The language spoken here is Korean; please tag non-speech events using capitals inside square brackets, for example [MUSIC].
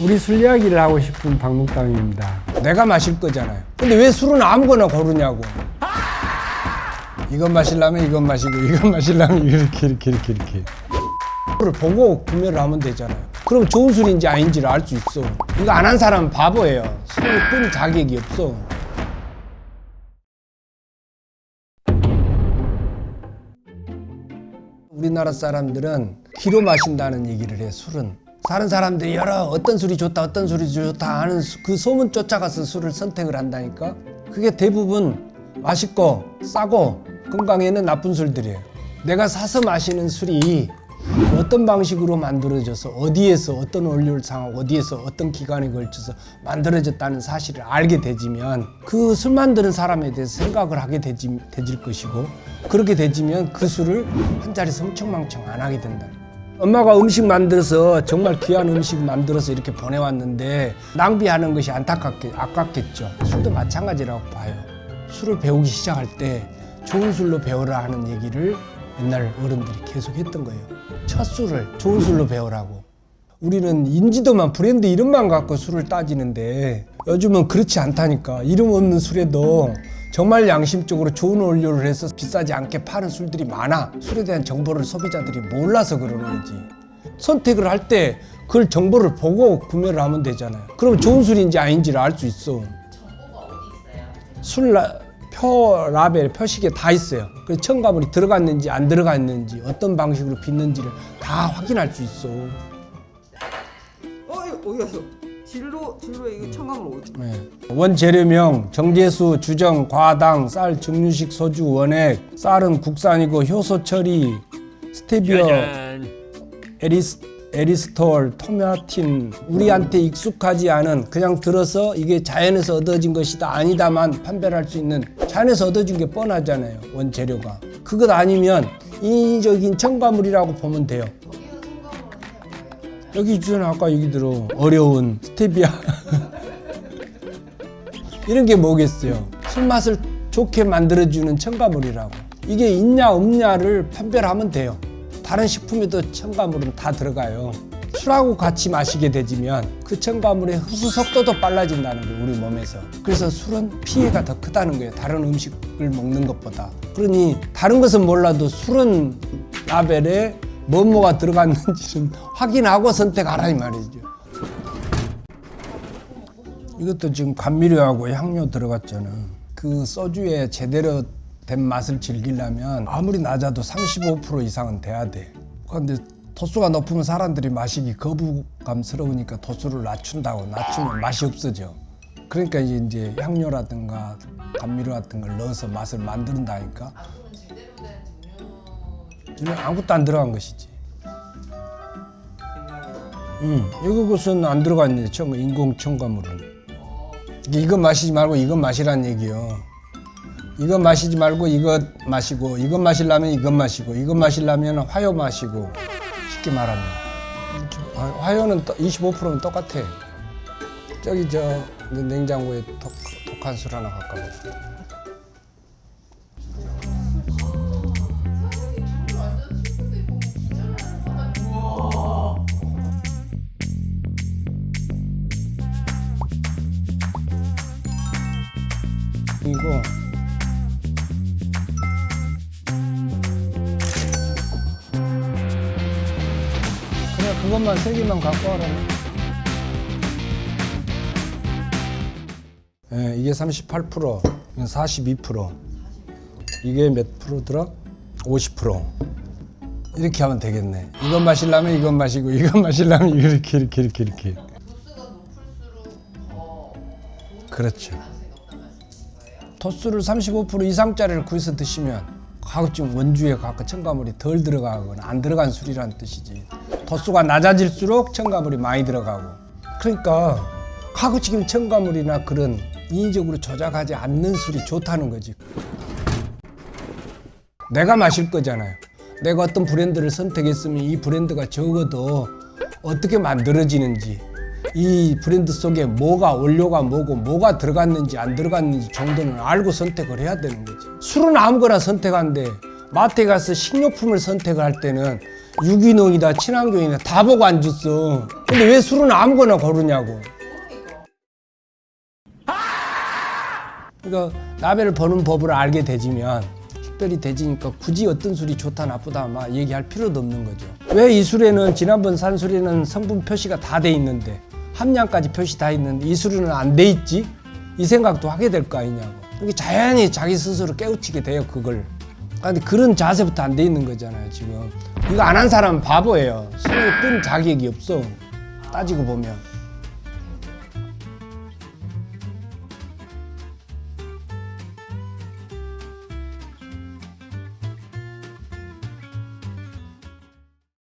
우리 술 이야기를 하고 싶은 박목담입니다. 내가 마실 거잖아요. 근데 왜 술은 아무거나 고르냐고. 이건 마시려면 이건 마시고 이건 마시려면 이렇게 이렇게 이렇게 이렇게. 술을 보고 구매를 하면 되잖아요. 그럼 좋은 술인지 아닌지를 알 수 있어. 이거 안 한 사람은 바보예요. 술을 끈 자격이 없어. 우리나라 사람들은 기로 마신다는 얘기를 해 술은 다른 사람들이 여러 어떤 술이 좋다 어떤 술이 좋다 하는 수- 그 소문 쫓아가서 술을 선택을 한다니까 그게 대부분 맛있고 싸고 건강에는 나쁜 술들이에요 내가 사서 마시는 술이 어떤 방식으로 만들어져서 어디에서 어떤 원료를 사용하고 어디에서 어떤 기간에 걸쳐서 만들어졌다는 사실을 알게 되지면 그 술 만드는 사람에 대해서 생각을 하게 되지, 되질 것이고 그렇게 되지면 그 술을 한 자리에서 흥청망청 안 하게 된다. 엄마가 음식 만들어서 정말 귀한 음식 만들어서 이렇게 보내왔는데 낭비하는 것이 안타깝게 아깝겠죠. 술도 마찬가지라고 봐요. 술을 배우기 시작할 때 좋은 술로 배워라 하는 얘기를 옛날 어른들이 계속 했던 거예요. 첫 술을 좋은 술로 배우라고. 우리는 인지도만 브랜드 이름만 갖고 술을 따지는데 요즘은 그렇지 않다니까. 이름 없는 술에도 정말 양심적으로 좋은 원료를 해서 비싸지 않게 파는 술들이 많아. 술에 대한 정보를 소비자들이 몰라서 그러는 거지. 선택을 할 때 그걸 정보를 보고 구매를 하면 되잖아요. 그럼 좋은 술인지 아닌지를 알 수 있어. 술 라- 표 라벨 표식에 다 있어요. 그래서 첨가물이 들어갔는지 안 들어갔는지 어떤 방식으로 빚는지를 다 확인할 수 있어. 어 이거 어디 갔어? 진로 진로에 이거 첨가물 어디? 네. 원재료명 정제수 주정 과당 쌀 증류식 소주 원액 쌀은 국산이고 효소 처리 스테비어 에리스 에리스톨 토마틴 우리한테 익숙하지 않은 그냥 들어서 이게 자연에서 얻어진 것이다 아니다만 판별할 수 있는 자연에서 얻어진 게 뻔하잖아요 원재료가 그것 아니면 인위적인 첨가물이라고 보면 돼요 여기 주는 아까 얘기 들어. 어려운 스테비아 [LAUGHS] 이런 게 뭐겠어요? 술 맛을 좋게 만들어주는 첨가물이라고. 이게 있냐 없냐를 판별하면 돼요. 다른 식품에도 첨가물은 다 들어가요. 술하고 같이 마시게 되지면 그 첨가물의 흡수 속도도 빨라진다는 거예요 우리 몸에서. 그래서 술은 피해가 더 크다는 거예요 다른 음식을 먹는 것보다. 그러니 다른 것은 몰라도 술은 라벨에 뭐뭐가 들어갔는지는 확인하고 선택하라 이 말이죠 이것도 지금 감미료하고 향료 들어갔잖아. 그 소주에 제대로 된 맛을 즐기려면 아무리 낮아도 35% 이상은 돼야 돼. 그런데 도수가 높으면 사람들이 마시기 거부감스러우니까 도수를 낮춘다고 낮추면 맛이 없어져. 그러니까 이제 향료라든가 감미료 같은 걸 넣어서 맛을 만든다니까. 지금 아무것도 안 들어간 것이지. 응, 이거 것은 안 들어가 있네. 첨 인공 첨가물은. 이거 마시지 말고 이건 마시란 얘기요. 이거 마시지 말고 이거 마시고 이거 마시려면 이것 마시고 이거 마시려면 화요 마시고 쉽게 말하면 화- 화요는 25%는 똑같아. 저기 저 냉장고에 독, 독한 술 하나 갖고 와. 이거 그래 그것만 세 개만 갖고 와라. 예, 이게 38%, 이건 42%. 이게 몇 프로더라? 50%. 이렇게 하면 되겠네. 이건 마시려면 이건 마시고, 이건 마시려면 이렇게, 이렇게, 이렇게, 이렇게. 그렇죠. 도수를 35% 이상짜리를 구해서 드시면 가급적 원주에 가까 첨가물이 덜 들어가거나 안 들어간 술이라는 뜻이지. 도수가 낮아질수록 첨가물이 많이 들어가고. 그러니까 가급적 첨가물이나 그런 인위적으로 조작하지 않는 술이 좋다는 거지. 내가 마실 거잖아요. 내가 어떤 브랜드를 선택했으면 이 브랜드가 적어도 어떻게 만들어지는지 이 브랜드 속에 뭐가 원료가 뭐고 뭐가 들어갔는지 안 들어갔는지 정도는 알고 선택을 해야 되는 거지. 술은 아무거나 선택하는데 마트에 가서 식료품을 선택을 할 때는 유기농이다 친환경이다 다 보고 안 줬어. 근데 왜 술은 아무거나 고르냐고. 그러니까 나베를 버는 법을 알게 되지면 특별히 되지니까 굳이 어떤 술이 좋다 나쁘다 막 얘기할 필요도 없는 거죠. 왜 이 술에는 지난번 산 술에는 성분 표시가 다 돼 있는데 함량까지 표시 다 있는데 이 술에는 안 돼 있지? 이 생각도 하게 될 거 아니냐고. 그게 자연히 자기 스스로 깨우치게 돼요 그걸. 근데 그런 자세부터 안 돼 있는 거잖아요 지금. 이거 안 한 사람은 바보예요. 술에 뜬 자격이 없어. 따지고 보면